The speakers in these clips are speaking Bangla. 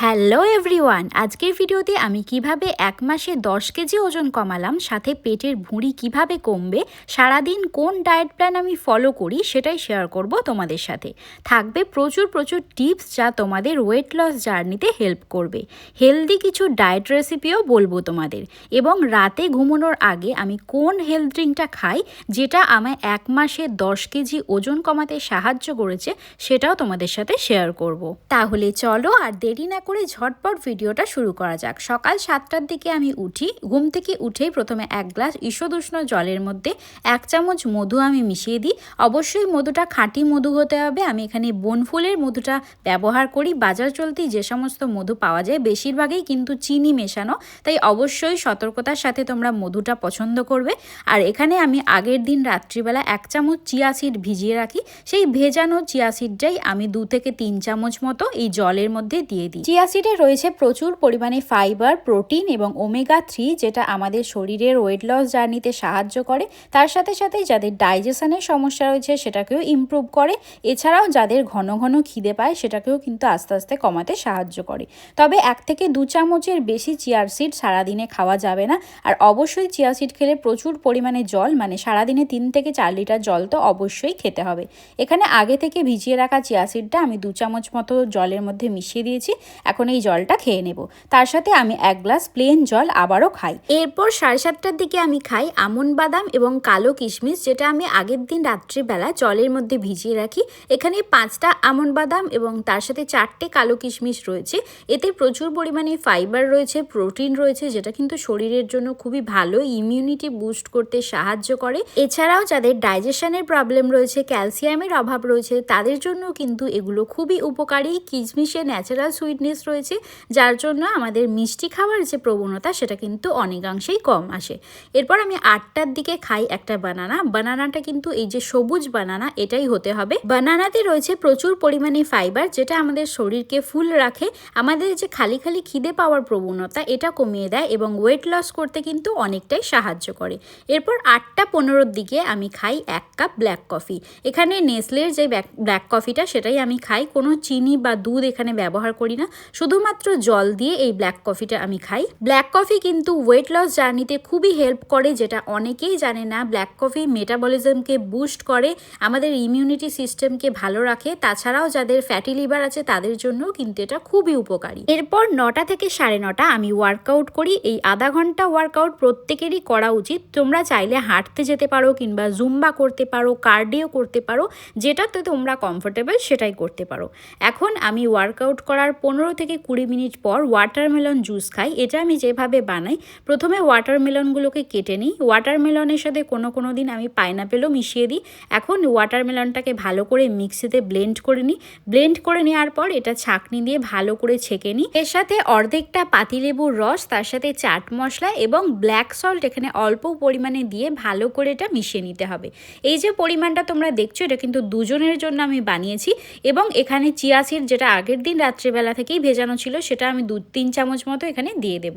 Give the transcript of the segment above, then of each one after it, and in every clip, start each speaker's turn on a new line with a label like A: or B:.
A: হ্যালো এভরিওয়ান, আজকের ভিডিওতে আমি কীভাবে এক মাসে দশ কেজি ওজন কমালাম, সাথে পেটের ভুঁড়ি কীভাবে কমবে, সারাদিন কোন ডায়েট প্ল্যান আমি ফলো করি সেটাই শেয়ার করব তোমাদের সাথে। থাকবে প্রচুর প্রচুর টিপস যা তোমাদের ওয়েট লস জার্নিতে হেল্প করবে। হেলদি কিছু ডায়েট রেসিপিও বলব তোমাদের। এবং রাতে ঘুমানোর আগে আমি কোন হেলথ ড্রিঙ্কটা খাই, যেটা আমায় এক মাসে দশ কেজি ওজন কমাতে সাহায্য করেছে, সেটাও তোমাদের সাথে শেয়ার করব। তাহলে চলো আর দেরি না করে ঝটপট ভিডিওটা শুরু করা যাক। সকাল সাতটার দিকে আমি উঠি। ঘুম থেকে উঠেই প্রথমে এক গ্লাস ঈষদুষ্ণ জলের মধ্যে এক চামচ মধু আমি মিশিয়ে দিই। অবশ্যই মধুটা খাঁটি মধু হতে হবে। আমি এখানে বনফুলের মধুটা ব্যবহার করি। বাজার চলতি যে সমস্ত মধু পাওয়া যায়, বেশিরভাগই কিন্তু চিনি মেশানো। তাই অবশ্যই সতর্কতার সাথে তোমরা মধুটা পছন্দ করবে। আর এখানে আমি আগের দিন রাত্রিবেলা এক চামচ চিয়া সিড ভিজিয়ে রাখি। সেই ভেজানো চিয়া সিডটাই আমি দু থেকে তিন চামচ মতো এই জলের মধ্যে দিয়ে দিই। চিয়া সিডে রয়েছে প্রচুর পরিমাণে ফাইবার, প্রোটিন এবং ওমেগা থ্রি, যেটা আমাদের শরীরের ওয়েট লস জার্নিতে সাহায্য করে। তার সাথে সাথে যাদের ডাইজেশনের সমস্যা রয়েছে, সেটাকেও ইমপ্রুভ করে। এছাড়াও যাদের ঘন ঘন খিদে পায়, সেটাকেও কিন্তু আস্তে আস্তে কমাতে সাহায্য করে। তবে এক থেকে দু চামচের বেশি চিয়ার সিড সারাদিনে খাওয়া যাবে না। আর অবশ্যই চিয়া সিড খেলে প্রচুর পরিমাণে জল মানে সারাদিনে তিন থেকে চার লিটার জল তো অবশ্যই খেতে হবে। এখানে আগে থেকে ভিজিয়ে রাখা চিয়া সিডটা আমি দু চামচ মতো জলের মধ্যে মিশিয়ে দিয়েছি। এখন এই জলটা খেয়ে নেব। তার সাথে আমি এক গ্লাস প্লেন জল আবারও খাই। এরপর সাড়ে সাতটার দিকে আমি খাই আমন বাদাম এবং কালো কিশমিশ, যেটা আমি আগের দিন রাত্রিবেলা জলের মধ্যে ভিজিয়ে রাখি। এখানে পাঁচটা আমন বাদাম এবং তার সাথে চারটে কালো কিশমিশ রয়েছে। এতে প্রচুর পরিমাণে ফাইবার রয়েছে প্রোটিন রয়েছে, যেটা কিন্তু শরীরের জন্য খুবই ভালো ইমিউনিটি বুস্ট করতে সাহায্য করে। এছাড়াও যাদের ডাইজেশনের প্রবলেম রয়েছে ক্যালসিয়ামের অভাব রয়েছে, তাদের জন্য কিন্তু এগুলো খুবই উপকারী। কিশমিশে ন্যাচারাল সুইটনেস রয়েছে, যার জন্য আমাদের মিষ্টি খাওয়ার যে প্রবণতা সেটা কিন্তু অনেকাংশেই কম আসে। এরপর আমি আটটার দিকে খাই একটা বানানা। বানানাটা কিন্তু এই যে সবুজ বানানা, এটাই হতে হবে। বানানাতে রয়েছে প্রচুর পরিমাণে ফাইবার যেটা আমাদের শরীরকে ফুল রাখে। আমাদের যে খালি খালি খিদে পাওয়ার প্রবণতা, এটা কমিয়ে দেয় এবং ওয়েট লস করতে কিন্তু অনেকটাই সাহায্য করে। এরপর আটটা পনেরোর দিকে আমি খাই এক কাপ ব্ল্যাক কফি এখানে নেসলের যে ব্ল্যাক কফিটা সেটাই আমি খাই। কোনো চিনি বা দুধ এখানে ব্যবহার করি না। শুধুমাত্র জল দিয়ে এই ব্ল্যাক কফিটা আমি খাই। ব্ল্যাক কফি কিন্তু ওয়েট লস জার্নিতে খুবই হেল্প করে, যেটা অনেকেই জানে না। ব্ল্যাক কফি মেটাবলিজমকে বুস্ট করে, আমাদের ইমিউনিটি সিস্টেমকে ভালো রাখে। তাছাড়াও যাদের ফ্যাটি লিভার আছে, তাদের জন্য কিন্তু এটা খুবই উপকারী। এরপর নটা থেকে সাড়ে নটা আমি ওয়ার্কআউট করি। এই আধা ঘণ্টা ওয়ার্কআউট প্রত্যেকেরই করা উচিত। তোমরা চাইলে হাঁটতে যেতে পারো কিংবা জুম্বা করতে পারো কার্ডিও করতে পারো, যেটাতে তোমরা কমফোর্টেবল সেটাই করতে পারো। এখন আমি ওয়ার্কআউট করার পনেরো থেকে কুড়ি মিনিট পর ওয়াটারমেলন জুস খাই। এটা আমি যেভাবে বানাই, প্রথমে ওয়াটারমেলনগুলোকে কেটে নিই। ওয়াটারমেলনের সাথে কোনো কোনো দিন আমি পাইনাপেলও মিশিয়ে দিই। এখন ওয়াটারমেলনটাকে ভালো করে মিক্সিতে ব্লেন্ড করে নিই। ব্লেন্ড করে নেওয়ার পর এটা ছাঁকনি দিয়ে ভালো করে ছেঁকে নিই। এর সাথে অর্ধেকটা পাতিলেবুর রস, তার সাথে চাট মশলা এবং ব্ল্যাক সল্ট এখানে অল্প পরিমাণে দিয়ে ভালো করে এটা মিশিয়ে নিতে হবে। এই যে পরিমাণটা তোমরা দেখছ, এটা কিন্তু দুজনের জন্য আমি বানিয়েছি এবং এখানে চিয়াসিড যেটা আগের দিন রাত্রেবেলা থেকেই ভেজানো ছিল, সেটা আমি দু, তিন চামচ মতো এখানে দিয়ে দেব।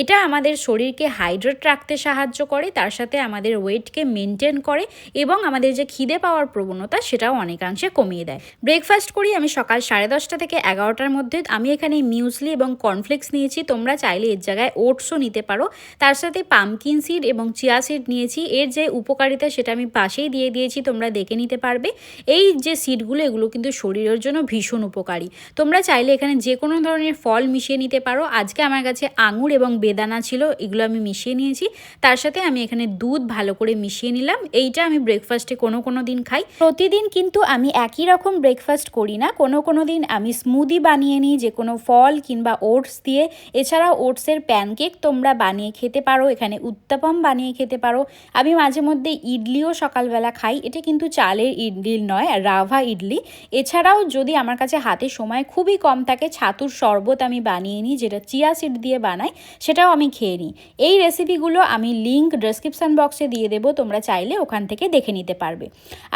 A: এটা আমাদের শরীরকে হাইড্রেট রাখতে সাহায্য করে, তার সাথে আমাদের ওয়েটকে মেনটেন করে এবং আমাদের যে খিদে পাওয়ার প্রবণতা, সেটাও অনেকাংশে কমিয়ে দেয়। ব্রেকফাস্ট করি আমি সকাল সাড়ে দশটা থেকে এগারোটার মধ্যে। আমি এখানে মিউসলি এবং কর্নফ্লেক্স নিয়েছি, তোমরা চাইলে এর জায়গায় ওটসও নিতে পারো। তার সাথে পামকিন সিড এবং চিয়া সিড নিয়েছি। এর যে উপকারিতা, সেটা আমি পাশেই দিয়ে দিয়েছি, তোমরা দেখে নিতে পারবে। এই যে সিডগুলো এগুলো কিন্তু শরীরের জন্য ভীষণ উপকারী। তোমরা চাইলে এখানে যে কোনো ধরনের ফল মিশিয়ে নিতে পারো। আজকে আমার কাছে আঙুর এবং বেদানা ছিল, এগুলো আমি মিশিয়ে নিয়েছি। তার সাথে আমি এখানে দুধ ভালো করে মিশিয়ে নিলাম। এইটা আমি ব্রেকফাস্টে কোনো কোনো দিন খাই। প্রতিদিন কিন্তু আমি একই রকম ব্রেকফাস্ট করি না। কোনো কোনো দিন আমি স্মুদি বানিয়ে নিই যে কোনো ফল কিংবা ওটস দিয়ে। এছাড়াও ওটসের প্যানকেক তোমরা বানিয়ে খেতে পারো, এখানে উত্তাপম বানিয়ে খেতে পারো। আমি মাঝে মধ্যে ইডলিও সকালবেলা খাই। এটা কিন্তু চালের ইডলি নয়, রাভা ইডলি। এছাড়াও যদি আমার কাছে হাতে সময় খুবই কম থাকে ছাতুর শরবত আমি বানিয়ে নিই, যেটা চিয়া সিড দিয়ে বানাই, সেটাও আমি খেয়ে নিই। এই রেসিপিগুলো আমি লিঙ্ক ডেসক্রিপশান বক্সে দিয়ে দেবো, তোমরা চাইলে ওখান থেকে দেখে নিতে পারবে।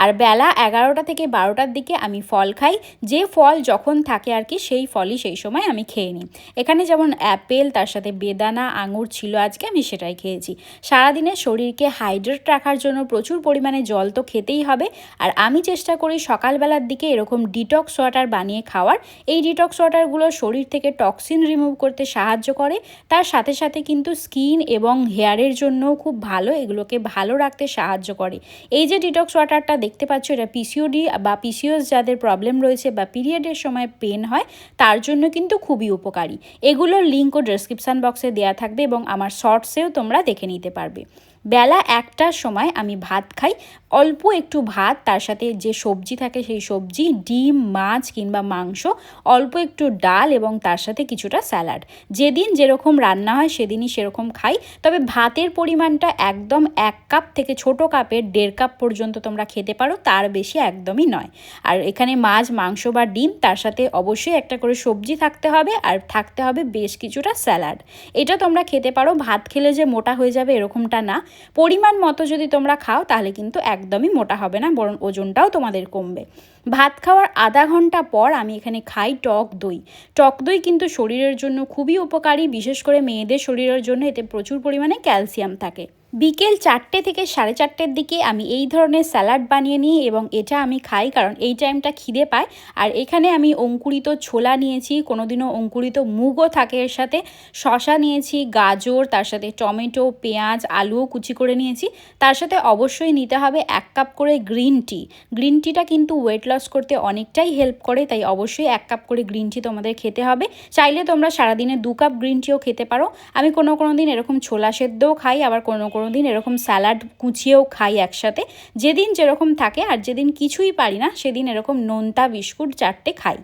A: আর বেলা এগারোটা থেকে বারোটার দিকে আমি ফল খাই, যে ফল যখন থাকে আর কি, সেই ফলই সেই সময় আমি খেয়ে নিই। এখানে যেমন অ্যাপেল তার সাথে বেদানা, আঙুর ছিল আজকে, আমি সেটাই খেয়েছি। সারাদিনে শরীরকে হাইড্রেট রাখার জন্য প্রচুর পরিমাণে জল তো খেতেই হবে। আর আমি চেষ্টা করি সকালবেলার দিকে এরকম ডিটক্স ওয়াটার বানিয়ে খাওয়ার। এই ডিটক্স ওয়াটারগুলো পাতাগুলো শরীর থেকে টক্সিন রিমুভ করতে সাহায্য করে। তার সাথে সাথে কিন্তু স্কিন এবং হেয়ারের জন্যও খুব ভালো, এগুলোকে ভালো রাখতে সাহায্য করে। এই যে ডিটক্স ওয়াটারটা দেখতে পাচ্ছ, এটা পিসিওডি বা পিসিওস যাদের প্রবলেম রয়েছে বা পিরিয়ডের সময় পেন হয়, তার জন্য কিন্তু খুবই উপকারী। এগুলোর লিঙ্কও ডেসক্রিপশান বক্সে দেওয়া থাকবে এবং আমার শর্টসেও তোমরা দেখে নিতে পারবে। বেলা একটার সময় আমি ভাত খাই। অল্প একটু ভাত, তার সাথে যে সবজি থাকে সেই সবজি, ডিম, মাছ কিংবা মাংস, অল্প একটু ডাল এবং তার সাথে কিছুটা স্যালাড। যেদিন যেরকম রান্না হয় সেদিনই সেরকম খাই। তবে ভাতের পরিমাণটা একদম এক কাপ থেকে ছোট কাপের, দেড় কাপ পর্যন্ত তোমরা খেতে পারো, তার বেশি একদমই নয়। আর এখানে মাছ, মাংস বা ডিম, তার সাথে অবশ্যই একটা করে সবজি থাকতে হবে আর থাকতে হবে বেশ কিছুটা স্যালাড। এটা তোমরা খেতে পারো, ভাত খেলে যে মোটা হয়ে যাবে এরকমটা না। পরিমাণ মতো যদি তোমরা খাও, তাহলে কিন্তু একদমই মোটা হবে না, বরং ওজনটাও তোমাদের কমবে। ভাত খাওয়ার আধা ঘণ্টা পর আমি এখানে খাই টক দই। টক দই কিন্তু শরীরের জন্য খুবই উপকারী, বিশেষ করে মেয়েদের শরীরের জন্য এতে প্রচুর পরিমাণে ক্যালসিয়াম থাকে। বিকেল চারটে থেকে সাড়ে চারটের দিকে আমি এই ধরনের স্যালাড বানিয়ে নিই এবং এটা আমি খাই কারণ এই টাইমটা খিদে পায়। আর এখানে আমি অঙ্কুরিত ছোলা নিয়েছি, কোনোদিনও অঙ্কুরিত মুগও থাকে এর সাথে। শশা নিয়েছি, গাজর, তার সাথে টমেটো, পেঁয়াজ আলুও কুচি করে নিয়েছি। তার সাথে অবশ্যই নিতে হবে এক কাপ করে গ্রিন টি। গ্রিন টিটা কিন্তু ওয়েট লস করতে অনেকটাই হেল্প করে, তাই অবশ্যই এক কাপ করে গ্রিন টি তোমাদের খেতে হবে। চাইলে তোমরা সারাদিনে দু কাপ গ্রিন টিও খেতে পারো। আমি কোনো কোনো দিন এরকম ছোলা সেদ্ধও খাই, আবার কোনো কোনো দিন এরকম স্যালাড কুচিয়েও খাই একসাথে। যেদিন যেরকম থাকে আর যেদিন কিছুই পারি না, সেদিন এরকম নোনতা বিস্কুট চারটে খাই।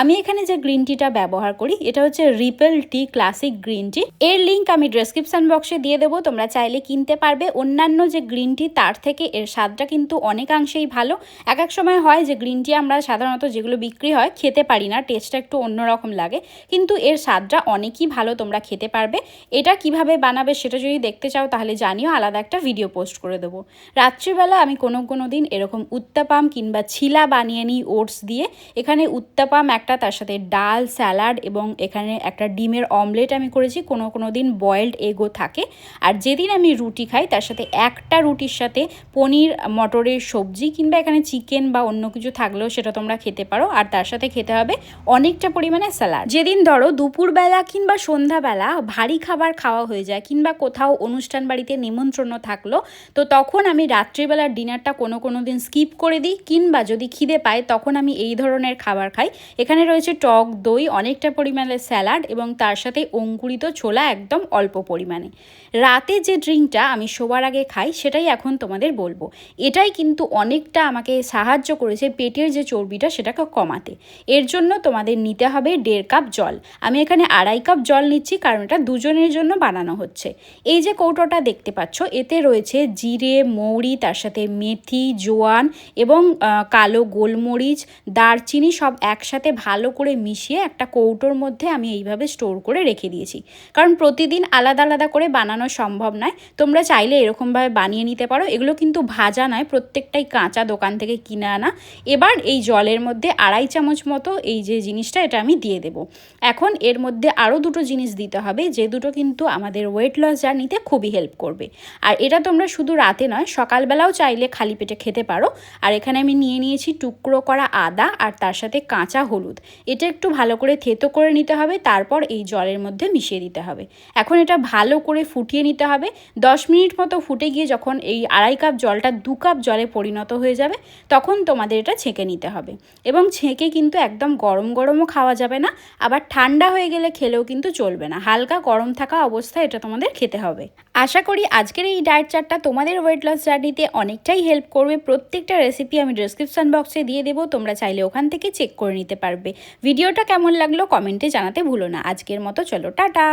A: আমি এখানে যে গ্রিন টিটা ব্যবহার করি, এটা হচ্ছে repel tea classic green tea. এর লিঙ্ক আমি ডেসক্রিপশান বক্সে দিয়ে দেবো, তোমরা চাইলে কিনতে পারবে। অন্যান্য যে গ্রিন টি, তার থেকে এর স্বাদটা কিন্তু অনেকাংশেই ভালো। এক এক সময় হয় যে গ্রিন টি আমরা সাধারণত যেগুলো বিক্রি হয়, খেতে পারি না, টেস্টটা একটু অন্যরকম লাগে। কিন্তু এর স্বাদটা অনেকই ভালো তোমরা খেতে পারবে। এটা কীভাবে বানাবে সেটা যদি দেখতে চাও, তাহলে জানিও আলাদা একটা ভিডিও পোস্ট করে দেবো। রাত্রিবেলা আমি কোনো কোনো দিন এরকম উত্তাপাম কিংবা ছিলা বানিয়ে নিই ওটস দিয়ে। এখানে উত্তাপাম একটা তার সাথে ডাল, স্যালাড এবং এখানে একটা ডিমের অমলেট আমি করেছি। কোনো কোনো দিন বয়েলড এগও থাকে। আর যেদিন আমি রুটি খাই, তার সাথে একটা রুটির সাথে পনির, মটরের সবজি কিংবা এখানে চিকেন বা অন্য কিছু থাকলেও সেটা তোমরা খেতে পারো। আর তার সাথে খেতে হবে অনেকটা পরিমাণে স্যালাড। যেদিন ধরো দুপুরবেলা কিংবা সন্ধ্যাবেলা ভারী খাবার খাওয়া হয়ে যায় কিংবা কোথাও অনুষ্ঠান বাড়িতে নিমন্ত্রণ থাকল, তো তখন আমি রাত্রিবেলার ডিনারটা কোনো কোনো দিন স্কিপ করে দিই, কিংবা যদি খিদে পায় তখন আমি এই ধরনের খাবার খাই। এখানে রয়েছে টক দই, অনেকটা পরিমাণে স্যালাড এবং তার সাথে অঙ্কুরিত ছোলা একদম অল্প পরিমাণে। রাতে যে ড্রিঙ্কটা আমি শোবার আগে খাই, সেটাই এখন তোমাদের বলব। এটাই কিন্তু অনেকটা আমাকে সাহায্য করেছে পেটের যে চর্বিটা সেটাকে কমাতে। এর জন্য তোমাদের নিতে হবে দেড় কাপ জল। আমি এখানে আড়াই কাপ জল নিচ্ছি, কারণ এটা দুজনের জন্য বানানো হচ্ছে। এই যে কৌটোটা দেখতে পাচ্ছ। এতে রয়েছে জিরে, মৌরি, তার সাথে মেথি, জোয়ান এবং কালো গোলমরিচ, দারচিনি সব একসাথে ভালো করে মিশিয়ে একটা কৌটোর মধ্যে আমি এইভাবে স্টোর করে রেখে দিয়েছি। কারণ প্রতিদিন আলাদা আলাদা করে বানানো সম্ভব নয়। তোমরা চাইলে এরকমভাবে বানিয়ে নিতে পারো। এগুলো কিন্তু ভাজা নয়, প্রত্যেকটাই কাঁচা দোকান থেকে কিনে আনা। এবার এই জলের মধ্যে আড়াই চামচ মতো এই যে জিনিসটা, এটা আমি দিয়ে দেব। এখন এর মধ্যে আরও দুটো জিনিস দিতে হবে। যে দুটো কিন্তু আমাদের ওয়েট লস জার্নিতে খুবই হেল্প করবে। আর এটা তোমরা শুধু রাতে নয়, সকালবেলাও চাইলে খালি পেটে খেতে পারো। আর এখানে আমি নিয়ে নিয়েছি টুকরো করা আদা আর তার সাথে কাঁচা হলুদ। এটা একটু ভালো করে থেতো করে নিতে হবে, তারপর এই জলের মধ্যে মিশিয়ে দিতে হবে। এখন এটা ভালো করে ফুটিয়ে নিতে হবে। দশ মিনিট মতো ফুটে গিয়ে যখন এই আড়াই কাপ জলটা দু কাপ জলে পরিণত হয়ে যাবে, তখন তোমাদের এটা ছেঁকে নিতে হবে। এবং ছেঁকে কিন্তু একদম গরম গরমও খাওয়া যাবে না, আবার ঠান্ডা হয়ে গেলে খেলেও কিন্তু চলবে না। হালকা গরম থাকা অবস্থায় এটা তোমাদের খেতে হবে। আশা করি আজকের এই ডায়েট চার্টটা তোমাদের ওয়েট লস জার্নিতে অনেকটাই হেল্প করবে। প্রত্যেকটা রেসিপি আমি ডিসক্রিপশান বক্সে দিয়ে দেবো, তোমরা চাইলে ওখান থেকে চেক করে নিতে পারবে। ভিডিওটা কেমন লাগল কমেন্টে জানাতে ভুলো না। আজকের মতো চলো, টাটা!